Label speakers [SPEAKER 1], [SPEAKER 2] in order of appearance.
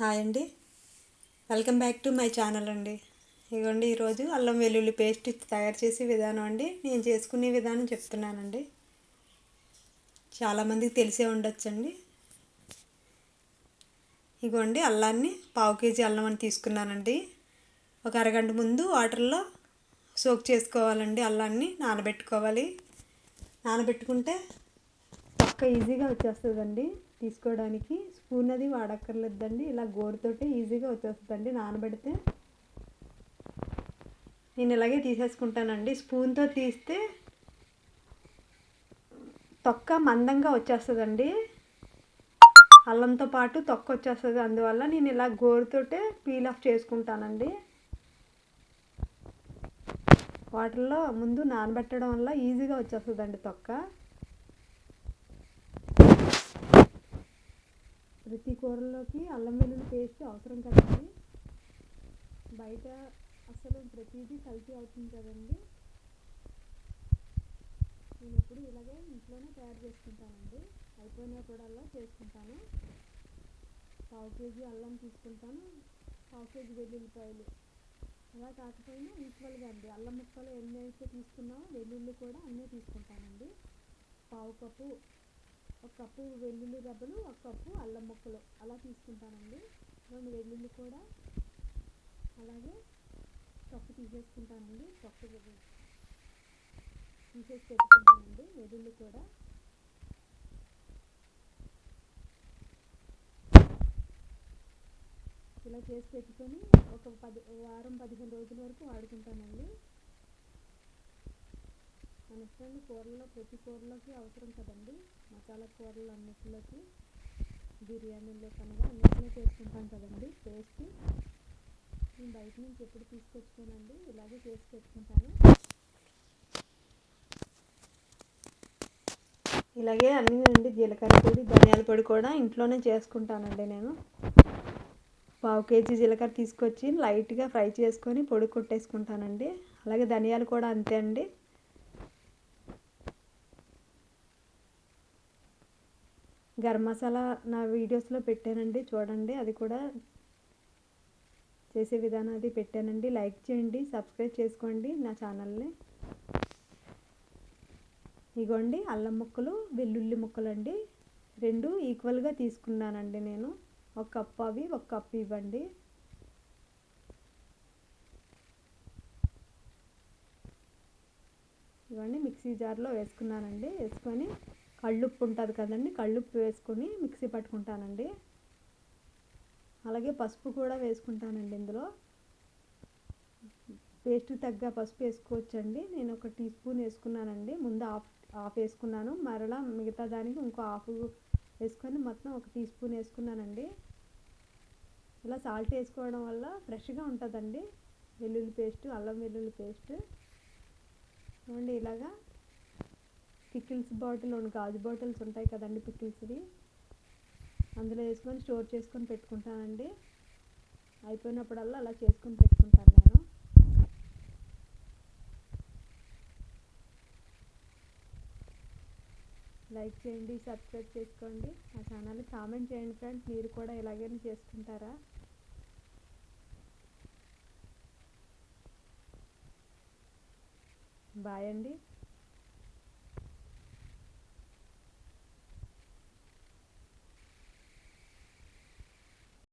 [SPEAKER 1] Hi అండి. Welcome back to my channel అండి. ఇదిగోండి ఈరోజు అల్లం వెల్లుల్లి పేస్ట్ తయారు చేసే విధానం అండి. నేను చేసుకునే విధానం చెప్తున్నానండి. చాలామందికి తెలిసే ఉండొచ్చండి. ఇగోండి అల్లాన్ని పావు కేజీ అల్లం అని తీసుకున్నానండి. ఒక అరగంట ముందు వాటర్లో సోక్ చేసుకోవాలండి అల్లాన్ని నానబెట్టుకోవాలి. నానబెట్టుకుంటే పక్క ఈజీగా వచ్చేస్తుందండి. తీసుకోవడానికి. స్పూన్ అది వాడక్కర్లేదండి. ఇలా గోరుతోటి ఈజీగా వచ్చేస్తుందండి నానబెడితే. నేను ఇలాగే తీసేసుకుంటానండి. స్పూన్తో తీస్తే తొక్క మందంగా వచ్చేస్తుందండి. అల్లంతో పాటు తొక్క వచ్చేస్తుంది. అందువల్ల నేను ఇలా గోరుతోటే పీల్ ఆఫ్ చేసుకుంటానండి. వాటర్లో ముందు నానబెట్టడం వల్ల ఈజీగా వచ్చేస్తుందండి తొక్క. ప్రతి కూరలోకి అల్లం వెల్లుల్లి పేస్ట్ అవసరం కదండి. బయట అసలు ప్రతిదీ కల్తీ అవుతుంది కదండి. నేను ఎప్పుడు ఇలాగే ఇంట్లోనే తయారు చేసుకుంటానండి. అయిపోయినప్పుడల్లా చేసుకుంటాను. పావు కేజీ అల్లం తీసుకుంటాను. పావు కేజీ వెల్లుల్లిపాయలు. అలా కాకపోయినా ఈక్వల్గా అండి. అల్లం ముక్కలు ఎన్ని అయితే తీసుకున్నామో వెల్లుల్లి కూడా అన్నీ తీసుకుంటానండి. పావు కప్పు ఒక కప్పు వెల్లుల్లి రబ్బలు ఒక కప్పు అల్లం ముక్కలు. అలా తీసుకుంటానండి. రెండు వెల్లుల్లి కూడా అలాగే తొక్కు తీసేసుకుంటానండి. తొక్కు తీసేసి పెట్టుకుంటానండి. వెల్లుల్లి కూడా. ఇలా చేసి పెట్టుకొని ఒక పది వారం పదిహేను రోజుల వరకు వాడుకుంటానండి. నెక్స్ట్ ఇష్టం ప్రతి కూరలోకి అవసరం కదండి. మసాలా కూరలు అన్నిటిలోకి బిర్యానీలో కనుక అన్నిటిలో చేసుకుంటాం కదండి. పేస్ట్ నేను బయట నుంచి ఎప్పుడు తీసుకొచ్చుకోనండి. ఇలాగే చేసి పెట్టుకుంటాను. ఇలాగే అన్నీ అండి జీలకర్ర పొడి ధనియాల పొడి కూడా ఇంట్లోనే చేసుకుంటానండి నేను. పావు కేజీ జీలకర్ర తీసుకొచ్చి లైట్గా ఫ్రై చేసుకొని పొడి కొట్టేసుకుంటానండి. అలాగే ధనియాలు కూడా అంతే అండి. గరం మసాలా నా వీడియోస్లో పెట్టానండి చూడండి. అది కూడా చేసే విధానం అది పెట్టానండి. లైక్ చేయండి సబ్స్క్రైబ్ చేసుకోండి నా ఛానల్ని. ఇగోండి అల్లం ముక్కలు వెల్లుల్లి ముక్కలు అండి రెండు ఈక్వల్గా తీసుకున్నానండి నేను. ఒక కప్పు అవి ఒక కప్పు ఇవ్వండి. ఇవన్నీ మిక్సీ జార్లో వేసుకున్నానండి. వేసుకొని కళ్ళుప్పు ఉంటుంది కదండి కళ్ళుప్పు వేసుకొని మిక్సీ పట్టుకుంటానండి. అలాగే పసుపు కూడా వేసుకుంటానండి ఇందులో. పేస్ట్ తగ్గ పసుపు వేసుకోవచ్చండి. నేను ఒక టీ స్పూన్ వేసుకున్నానండి. ముందు హాఫ్ హాఫ్ వేసుకున్నాను. మరలా మిగతా దానికి ఇంకో హాఫ్ వేసుకొని మొత్తం ఒక టీ స్పూన్ వేసుకున్నానండి. ఇలా సాల్ట్ వేసుకోవడం వల్ల ఫ్రెష్గా ఉంటుందండి. వెల్లుల్లి పేస్ట్ అల్లం వెల్లుల్లి పేస్ట్. చూడండి ఇలాగా పికిల్స్ బాటిల్ గాజు బాటిల్స్ ఉంటాయి కదండి పికిల్స్వి. అందులో వేసుకొని స్టోర్ చేసుకొని పెట్టుకుంటానండి. అయిపోయినప్పుడల్లా అలా చేసుకొని పెట్టుకుంటాను నేను. లైక్ చేయండి సబ్స్క్రైబ్ చేసుకోండి. ఆ ఛానల్ని కామెంట్ చేయండి ఫ్రెండ్స్ మీరు కూడా ఇలాగైనా చేసుకుంటారా? బాయ్ అండి.